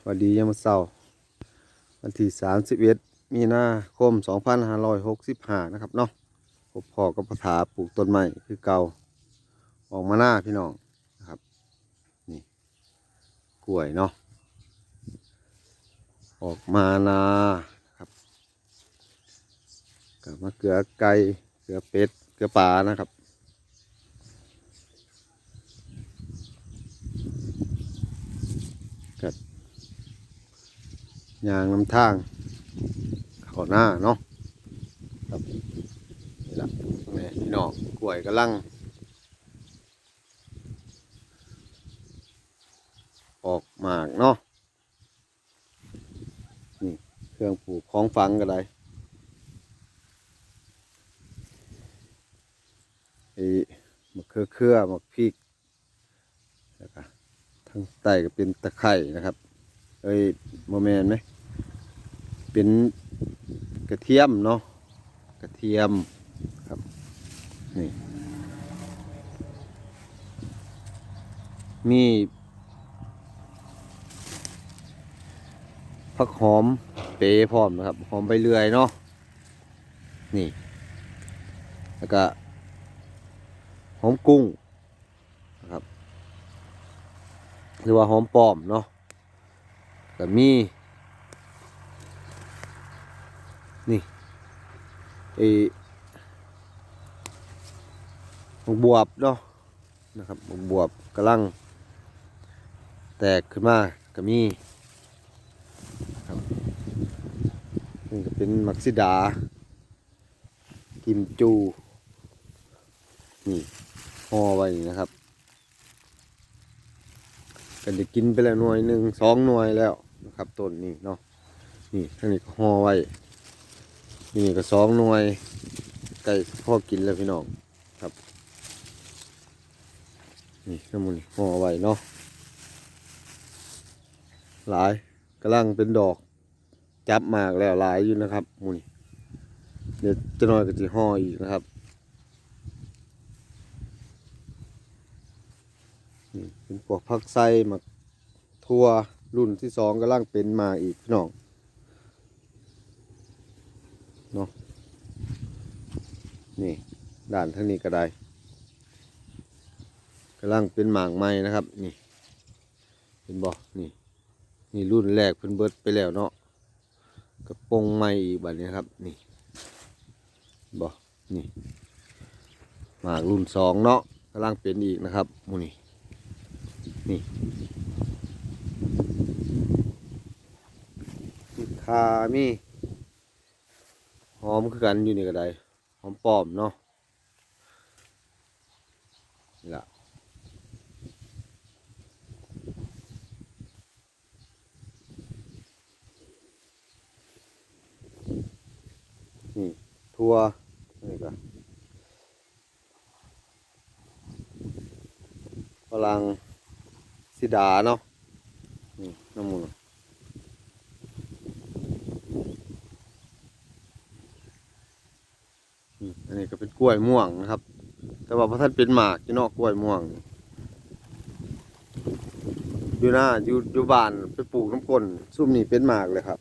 สวัสดียามมื้อเช้าวันที่31มีนาคม2565นะครับเนาะพบพ่อกับปถาปลูกต้นไม้คือเก่าออกมาหน้าพี่น้องนะครับ นี่กล้วยเนาะออกมานาครับกับมะเขือไก่เขือเป็ดเขือปลานะครับ ยางน้ำทางเขาหน้าเนาะครับนี่ละแม่พี่น้องกล้วยกำลังออกหมากเนาะนี่เครื่องปลูกของฟังก็ได้ไอ้มะเขือเครือมะพริกแล้วก็ทั้งใต้ก็เป็นตะไคร่นะครับ เอ้ยโมเมนไหม เป็นกระเทียมเนาะกระเทียมครับนี่มีผักหอมเปรย์พร้อมนะครับ หอมใบเลื่อยเนาะนี่ แล้วก็หอมกุ้งนะครับ หรือว่าหอมปลอมเนาะก็มี นี่ ไอ้หมกบวบเนาะนะครับหมกบวบกำลัง แตกขึ้นมาก็มีครับนี่ก็เป็นมักซิดา กิมจู นี่ห่อไว้นะครับก็จะกินไปแล้วหน่วยหนึ่งสองหน่วยแล้วนะครับต้นนี้เนาะนี่ทั้งนี้ก็ห่อไว้ นี่ก็สองหน่วยไก่พ่อกินแล้วพี่น้องครับ นี่น้ำมันห่อไว้เนาะหลายกำลังเป็นดอก จับมากแล้วหลายอยู่นะครับมูนี่เดี๋ยวจะน้อยก็จะห่ออีกนะครับนี่เป็นพวกผักไส้มักทั่วรุ่นที่สองกำลังเป็นมาอีกพี่น้อง นี่ด่านทางนี้ก็ได้กำลังเป็นหมากไม้นะครับ นี่เห็นบ่นี่ นี่รุ่นแรกเพิ่นเบิดไปแล้วเนาะกระปงไม้อีกแบบนี้ครับ นี่บ่นี่หมากรุ่นสองเนาะกำลังเป็นอีกนะครับมูนี่นี่คามี หอมคือกันอยู่นี่ก็ได้หอมปลอมเนาะนี่ละนี่ทัวนี่ก็ฝรั่งสิดาเนาะนี่น้ำมันอืมอันนี้ก็เป็นก ล้วยม่วงนะครับ แต่ว่าพระท่านเป็นหมากอยู่นอกกล้วยม่วง อยู่หน้าอยู่อยู่บ้านไปปลูกน้ำก้นซุ่มนี่เป็นหมากเลยครับ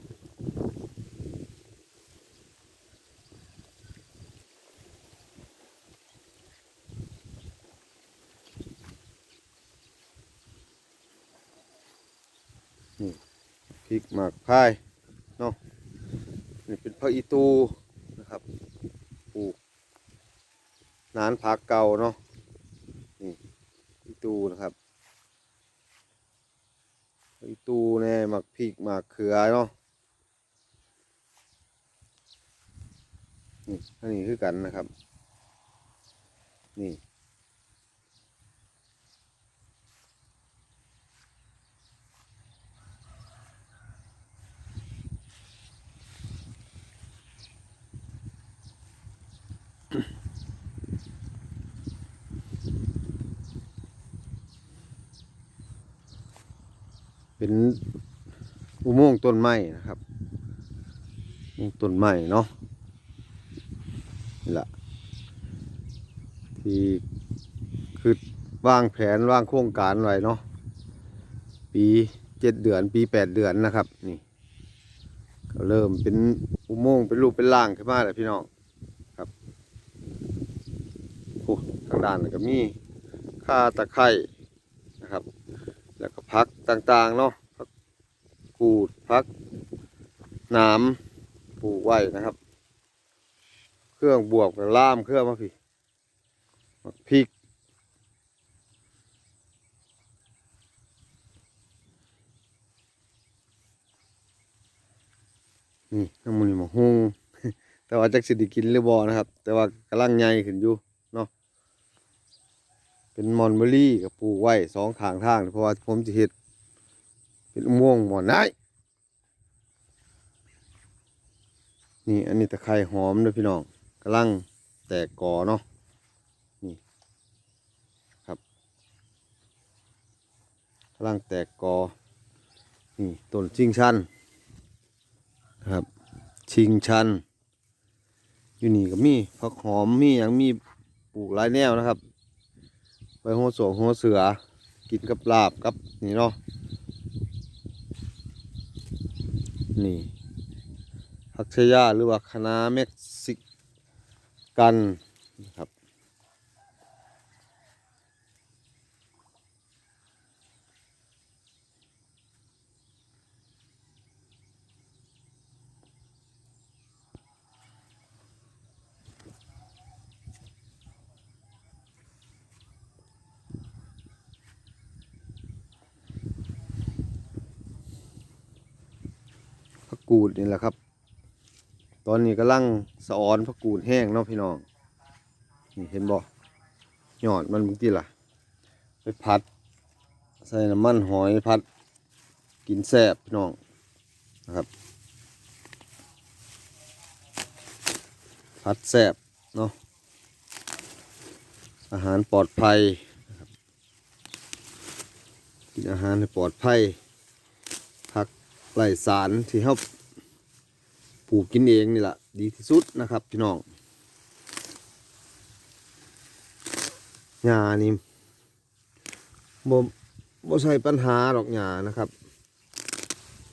นี่พริกหมากพายเนาะนี่เป็นพระอีตูนะครับปลูก นานพักเก่าเนาะนี่อีตูนะครับอีตูแน่หมักพริกหมักเขือเนาะนี่อันนี้คือกันนะครับ นี่ เป็นอุโมงค์ต้นไม้นะครับอุโมงค์ต้นไม้เนาะนี่แหละที่คือวางแผนวางโครงการไว้เนาะปีเจ็ดเดือน ปีแปดเดือนนะครับ นี่ก็เริ่มเป็นอุโมงค์เป็นรูปเป็นร่างขึ้นมาแล้วพี่น้องครับโอ้ทางด้านก็มีข่าตะไคร่นะครับ แล้วก็พักต่างๆเนาะพักกูดพักหน้ำปลูกไว้นะครับ เครื่องบวกกับล่ามเครื่องมาพี่พริกนี่น้ำมันมกฮุงแต่ว่าจักสิได้กินหรือบ่นะครับ แต่ว่ากำลังใหญ่ขึ้นอยู่ เป็นมอนเบอรี่กับปลูกไว้สองข้างทางเพราะว่าผมจะเฮ็ดเป็นอุโม่วงหมอนได้นี่อันนี้ตะไคร้หอมด้วยพี่น้องกำลังแตกกอเนาะนี่ครับกำลังแตกกอนี่ต้นจิงชันครับชิงชัน อยู่นี่ก็มีผักหอมมีอย่างมีปลูกหลายแนวนะครับ ใบหัวโสหัวเสือ กินกับลาบกับนี่เนาะนี่ฮักชยาหรือว่าคณะเม็กซิกันนะครับ กูดนี่แหละครับ ตอนนี้กำลังสะออนผักกูดแห้งเนาะพี่น้อง นี่เห็นบ่ยอดมันบางทีล่ะ ไปผัด ใส่น้ำมันหอยผัด กินแซ่บพี่น้องนะครับ ผัดแซ่บเนาะ อาหารปลอดภัยกินอาหารให้ปลอดภัยผักไร้สารที่เขา ปลูกกินเองนี่แหละดีที่สุดนะครับพี่น้องหญ้านี่บ่บ่ใช่ปัญหาหรอกหญ้านะครับ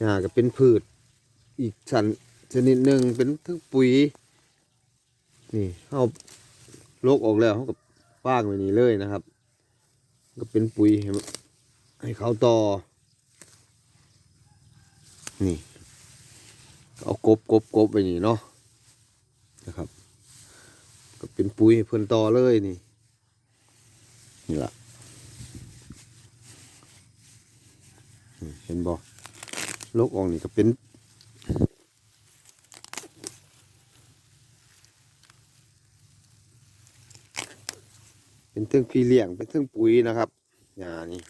หญ้าก็เป็นพืช อีกสันชนิดหนึ่งเป็นทั้งปุ๋ย นี่เอาโลกออกแล้วเขาก็ฟางไว้นี่เลยนะครับ ก็เป็นปุ๋ยให้ให้เขาต่อ นี่ เอากบกบกบไปนี่เนาะนะครับ ก็เป็นปุ๋ยให้เพิ่นต่อเลยนี่ นี่ละเห็นบ่โลกออกนี่ก็เป็นเป็นเครื่องพี่เลี้ยงเป็นเครื่องปุ๋ยนะครับอย่านี่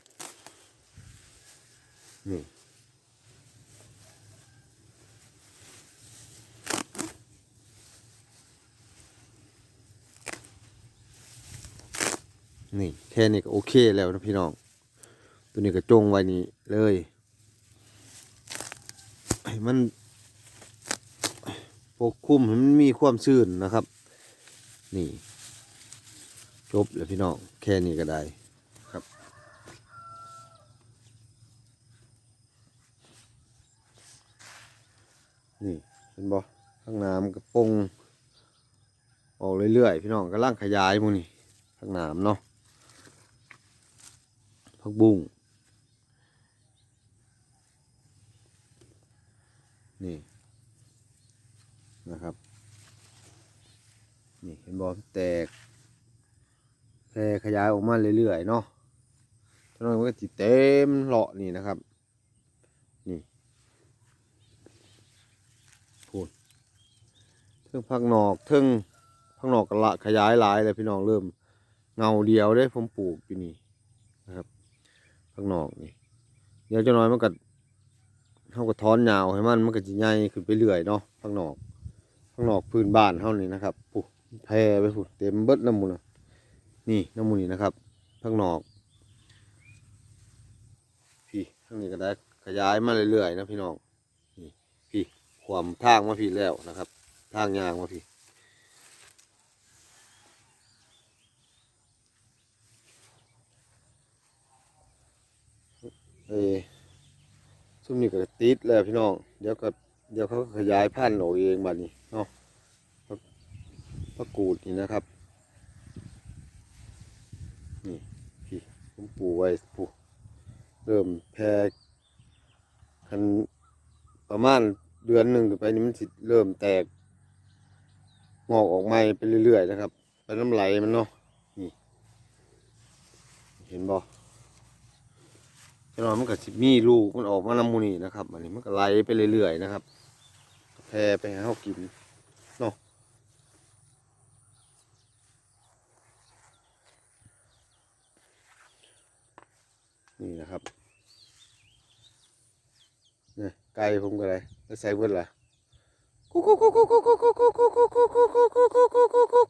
นี่ นี่แค่นี้ก็โอเคแล้วนะพี่น้อง ตัวนี้ก็จงไว้นี่เลยมันปกคลุมให้มันมีความชื้นนะครับ นี่ จบแล้วพี่น้อง แค่นี้ก็ได้ครับ นี่เห็นบ่ข้างน้ำกระปงออกเรื่อยๆพี่น้องกำลังขยายหมูนี่ข้างน้ำเนาะ ผักบุ้งนี่นะครับ นี่เห็นบ่แตกแพร่ขยายออกมาเรื่อยๆเนาะตอนนั้นมันก็จิเต็มเลาะนี่นะครับ นี่พูดเทิงพักหนอกเทิงพักหนอกกะละขยายหลายเลยพี่น้องเริ่มเงาเดียวได้ผมปลูกอยู่นี่ พักนอกนี่ เดี๋ยวจะน้อยมันก็เท่ากับท้อนยาวให้มันมันก็จะใหญ่ขึ้นไปเรื่อยเนาะพักนอกพักนอกพื้นบ้านเท่านี้นะครับปุ๊แพร่ไปพูดเต็มเบิดน้ำมูลนะนี่น้ำมูลนี่นะครับข้างนอกพี่ข้างนี้ก็ได้ขยายมาเรื่อยๆนะพี่น้องนี่พี่ความทางมาพี่แล้วนะครับ ทางยางมาพี่ เออซุ่มนี่ก็ติดแล้วพี่น้อง เดี๋ยวก็เดี๋ยวเขาขยายพันธุ์ออกเองบัดนี้เนาะพักกูดนี่นะครับ นี่พี่ผมปลูกไว้ปลูกเริ่มแพร่คันประมาณเดือนหนึ่งไปนี่มันสิเริ่มแตก งอกออกใหม่ไปเรื่อยๆนะครับ ไปน้ำไหลมันเนาะนี่ เห็นบ่ จะนอนมันก็สิมีลูกมันออกมาน้ำมูนี่นะครับอันนี้มันก็ไหลไปเรื่อยๆนะครับแพร่ไปให้เขากินเนาะนี่นะครับเนี่ยไก่ผมก็เลยใส่เบิดละกุ๊กกุ๊กกุ๊กกุ๊กกุ๊กกุ๊กกุ๊กกุ๊กกุ๊กกุ๊กกุ๊กกุ๊กกุ๊กกุ๊กกุ๊กกุ๊กกุ๊ก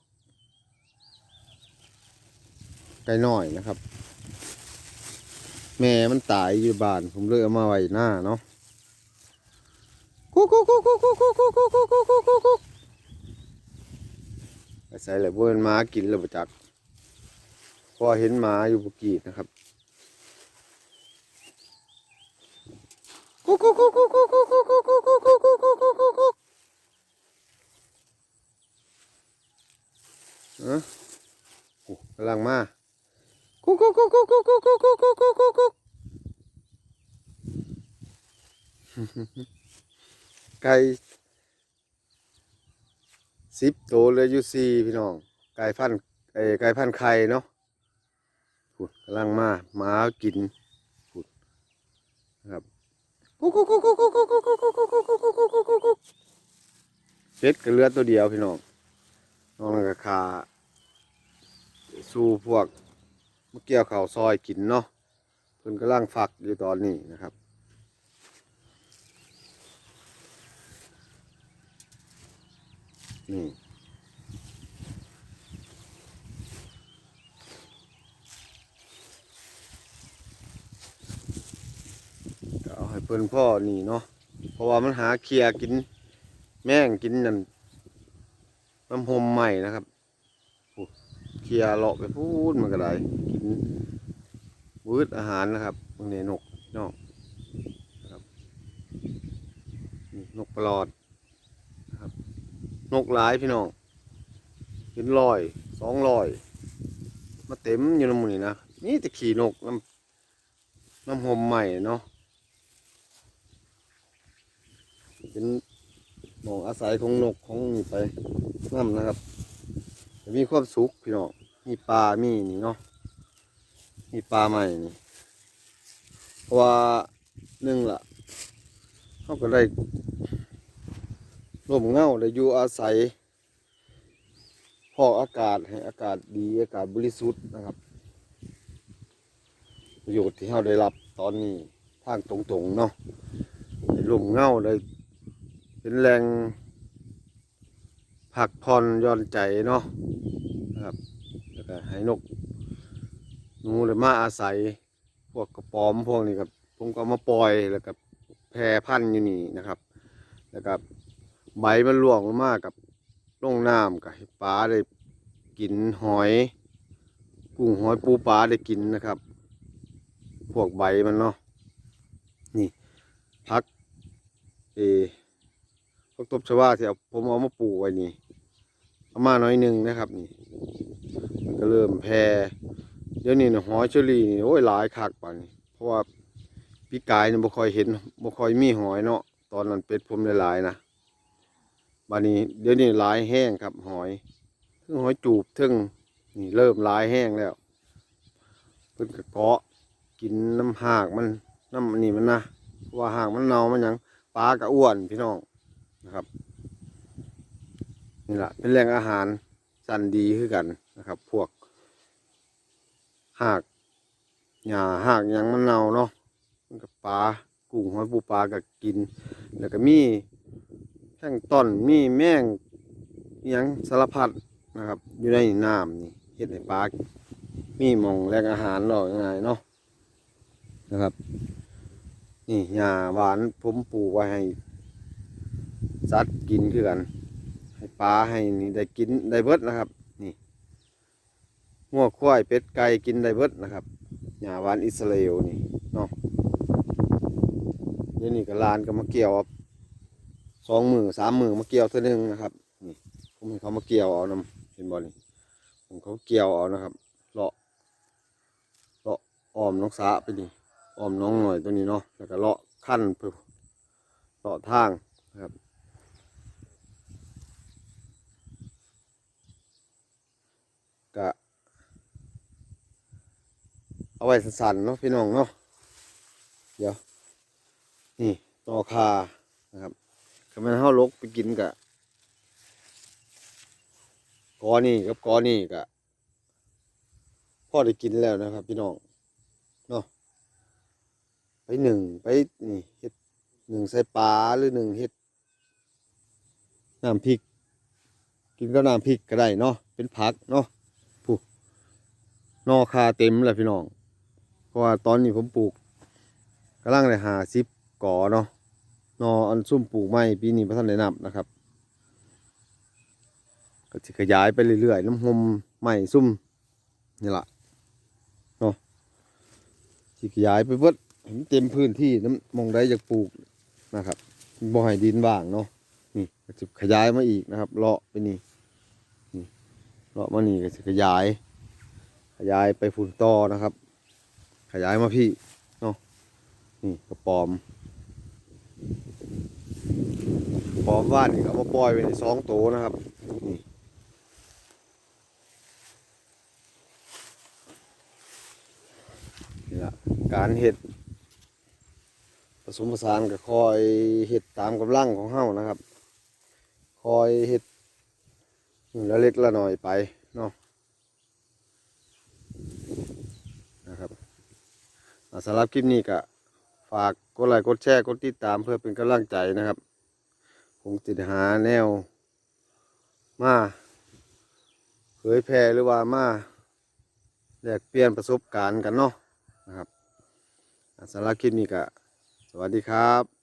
ไก่น้อยนะครับ แม่มันตายอยู่บ้าน ผมเลยเอามาไว้หน้าเนาะกุ๊กกุ๊กกุ๊กกุ๊กกุ๊กกุ๊กกุ๊กกุ๊กกุ๊กกุ๊กกุ๊กกุ๊กใส่เลยพวกมันมากินแล้วประจักพอเห็นหมาอยู่บุกีนะครับกุ๊กกุ๊กกุ๊กกุ๊กกุ๊กกุ๊กกุ๊กกุ๊กกุ๊กกุ๊กกุ๊กกุ๊กกุ๊กกุ๊กกุ๊กกุ๊กเออโอ้กำลังมา กุ๊กกุ๊กกุ๊กกุ๊กกุ๊กกุ๊กกุ๊กกุ๊กกุ๊กกุ๊กกุ๊กกุ๊กไก่สิบตัวเลยอยู่สี่พี่น้อง ไก่พันธุ์ไอไก่พันไข่เนาะพูดกำลังมาหมากินพูดนะครับกุ๊กกุ๊กกุ๊กกุ๊กกุ๊กกุ๊กกุ๊กกุ๊กกุ๊กกุ๊กกุ๊กกุ๊กกุ๊กกุ๊กกุ๊กเป็ดก็เลือตัวเดียวพี่น้องน้องนั่นก็ขาสู้พวก เมื่อกี้ยวเขาวซอยกินเนาะเพิ่นกำลังฝักอยู่ตอนนี้นะครับนี่เอาให้เพิ่นพ่อนี่เนาะเพราะว่ามันหาเคลียกินแม่งกินนั่นน้ำหมใหม่นะครับ เคลียร์เลาะไปพูดมันก็ได้กินวืดอาหารนะครับบางเนี่ยนกนอกนะครับนกปลอดนะครับ นกหลายพี่น้องเป็นลอยสองลอย มาเต็มอยู่ในหมือนี่นะนี่แต่ขี่นกน้ำน้ำหอมใหม่เนาะเป็นหมองอาศัยของนกของนี่ไปน้ำนะครับ มีความสุขพี่น้อง มีปลา มีนี่เนาะ มีปลาใหม่นี่ เพราะว่าหนึ่งละเขาก็ได้ร่มเงาได้อยู่อาศัย พอกอากาศให้อากาศดีอากาศบริสุทธิ์นะครับ ประโยชน์ที่เราได้รับตอนนี้ทางตรงๆเนาะได้ร่มเงาได้เป็นแรงผักผ่อนยอนใจเนาะ ก็ให้นกหนูเลยมาอาศัย พวกกระป๋อมพวกนี้ครับผมก็เอมาปล่อยแล้วก็แพร่พันธุ์อยู่นี่นะครับ แล้วก็ใบมันร่วงมากกับลงน้ำกับให้ปลาได้กินหอย กุ้งหอยปูปลาได้กินนะครับ พวกใบมันเนาะนี่พักเอพักตบชวาที่เอาผมเอามาปลูกไว้นี่เอามาหน่อยหนึ่งนะครับนี่ มันก็เริ่มแพร่เดี๋ยวนี้นะหอยเชอรี่นี่โอ้ยหลายคักป่านนี้เพราะว่าพี่กายเนี่ยบ่ค่อยเห็นบ่ค่อยมีหอยเนาะตอนนั้นเป็ดผมหลายๆนะบานนี้เดี๋ยวนี้หลายแห้งครับหอยทึ่งหอยจูบทึ่งนี่เริ่มหลายแห้งแล้วเพิ่นก็เกาะกินน้ำหากมันน้ำนนี้มันนะว่าหากมันเน่ามันหยังปลาก็อ้วนพี่น้องนะครับนี่แหละเป็นแหล่งอาหารสันดีคือกัน นะครับ พวกหากหญ้าหากยังมันเน่าเนาะมันกับปลากุ้งหอยปูปลาก็กิน แล้วก็มีแข้งต้นมีแมงยังสารพัดนะครับ อยู่ในน้ำนี่เฮ็ดให้ปลามีมองแหล่งอาหารหรอกง่ายๆเนาะนะครับ นี่หญ้าหวานผมปลูกไว้ให้สัตว์กินคือกัน ให้ปลาให้นี่ได้กินได้เบิดนะครับ งัวควายเป็ดไก่กินได้เบิดนะครับหญ้าหวานอิสราเอลนี่เนาะเดี๋ยวนี้ก็ลานก็มาเกี่ยวสองมือสามมือมาเกี่ยวเท่านึงนะครับนี่ผมให้เขามาเกี่ยวเอานำเห็นบ่นี่ผมเขาเกี่ยวเอานะครับเลาะเลาะอ้อมน้องสาไปนี่อ้อมน้องหน่อยตัวนี้เนาะแล้วก็เลาะขั้นเพื่อเลาะทางนะครับ ก็ เอาไว้สั้นๆเนาะพี่น้องเนาะเดี๋ยวนี่ต่อคานะครับคำนั้นเฮาลกไปกินกะกอนี่กับกอนี่กะพ่อได้กินแล้วนะครับ พี่น้องเนาะไปหนึ่งไปนี่เฮ็ดหนึ่งใส่ปลาหรือหนึ่งเฮ็ดน้ำพริก กินก็น้ำพริกก็ได้เนาะเป็นผักเนาะนอคาเต็มเลยพี่น้อง เพราะว่าตอนนี้ผมปลูกกำลังเลยหาซิปก่อเนาะนออันซุ่มปลูกไม้ปีนี้พระท่านได้นับนะครับ ก็จะขยายไปเรื่อยๆน้ำหมไม้ซุ่มนี่ละเนาะสิขยายไปเบิดให้มันเต็มพื้นที่น้ำมองได้อยากปลูกนะครับบ่ให้ดินว่างเนาะนี่ก็จะขยายมาอีกนะครับเลาะไปนี่นี่เลาะมานี่ก็จะขยาย ขยายไปฝุ่นต่อนะครับ ขยายมาพี่เนาะนี่กระปอมกระปอมว่านนี่เขามาปล่อยไว้ในสองโตวนะครับนี่นี่ละการเห็ดผสมผสานกับคอยเห็ดตามกำลังของเฮานะครับ คอยเห็ดละเล็กละหน่อยไปเนาะ นะครับอ่า สำหรับคลิปนี้ก็ฝากกดไลค์กดแชร์กดติดตามเพื่อเป็นกำลังใจนะครับคงจะหาแนว มาเผยแพร่หรือว่ามาแลกเปลี่ยนประสบการณ์กันเนาะนะครับอ่าสำหรับคลิปนี้ก็สวัสดีครับ